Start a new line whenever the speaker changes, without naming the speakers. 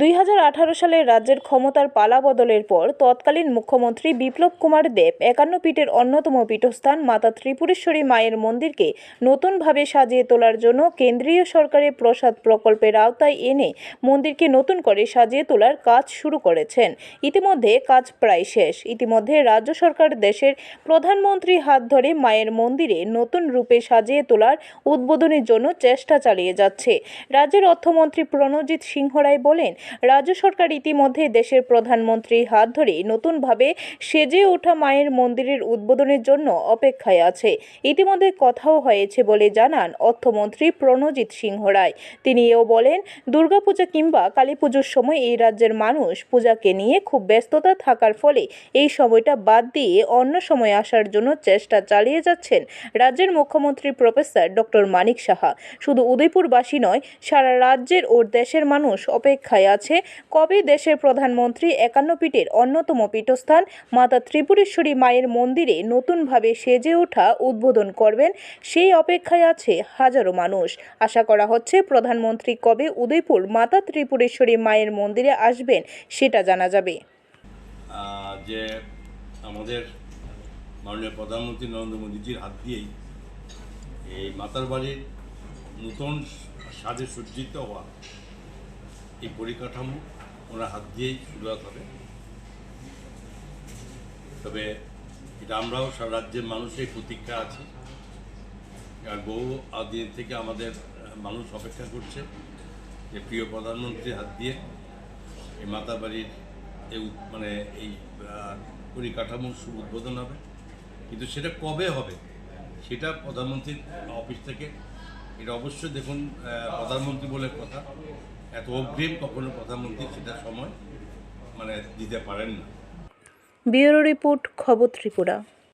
দুই সালে রাজ্যের ক্ষমতার পালা বদলের পর তৎকালীন মুখ্যমন্ত্রী বিপ্লব কুমার দেব একান্ন পীঠের অন্যতম পীঠস্থান মাতা ত্রিপুরেশ্বরী মায়ের মন্দিরকে নতুনভাবে সাজিয়ে তোলার জন্য কেন্দ্রীয় সরকারের প্রসাদ প্রকল্পের আওতায় এনে মন্দিরকে নতুন করে সাজিয়ে তোলার কাজ শুরু করেছেন ইতিমধ্যে কাজ প্রায় শেষ ইতিমধ্যে রাজ্য সরকার দেশের প্রধানমন্ত্রী হাত ধরে মায়ের মন্দিরে নতুন রূপে সাজিয়ে তোলার উদ্বোধনের জন্য চেষ্টা চালিয়ে যাচ্ছে রাজ্যের অর্থমন্ত্রী প্রণজিৎ সিংহ রায় বলেন রাজ্য সরকার ইতিমধ্যে দেশের প্রধানমন্ত্রীর হাত ধরে নতুনভাবে সেজে ওঠা মায়ের মন্দিরের উদ্বোধনের জন্য অপেক্ষায় আছে ইতিমধ্যে কথাও হয়েছে বলে জানান অর্থমন্ত্রী প্রণজিৎ সিংহ রায় তিনি এও বলেন দুর্গাপূজা কিংবা কালী পুজোর সময় এই রাজ্যের মানুষ পূজাকে নিয়ে খুব ব্যস্ততা থাকার ফলে এই সময়টা বাদ দিয়ে অন্য সময় আসার জন্য চেষ্টা চালিয়ে যাচ্ছেন রাজ্যের মুখ্যমন্ত্রী প্রফেসর ডক্টর মানিক সাহা শুধু উদয়পুরবাসী নয় সারা রাজ্যের ও দেশের মানুষ অপেক্ষায় তালিকায় আছে কবে দেশের প্রধানমন্ত্রী একান্ন পীঠের অন্যতম পীঠস্থান মাতা ত্রিপুরেশ্বরী মায়ের মন্দিরে নতুনভাবে সেজে ওঠা উদ্বোধন করবেন সেই অপেক্ষায় আছে হাজারো মানুষ আশা করা হচ্ছে প্রধানমন্ত্রী কবে উদয়পুর মাতা ত্রিপুরেশ্বরী মায়ের মন্দিরে আসবেন সেটা জানা যাবে
যে আমাদের মাননীয় প্রধানমন্ত্রী নরেন্দ্র মোদীজির হাত দিয়েই এই মাতার বাড়ির নূতন সাজে সজ্জিত হওয়া এই পরিকাঠামো ওনার হাত দিয়েই শুরুয়াত হবে তবে এটা আমরাও সব রাজ্যের মানুষের প্রতীক্ষা আছি আর বহু আদি থেকে আমাদের মানুষ অপেক্ষা করছে যে প্রিয় প্রধানমন্ত্রীর হাত দিয়ে এই মাতাবাড়ির মানে এই পরিকাঠামো উদ্বোধন হবে কিন্তু সেটা কবে হবে সেটা প্রধানমন্ত্রীর অফিস থেকে এটা অবশ্যই দেখুন প্রধানমন্ত্রী বলে কথা এত অগ্রিম কখনো প্রধানমন্ত্রী সেটা সময় মানে দিতে পারেন না
ব্যুরো রিপোর্ট খবর ত্রিপুরা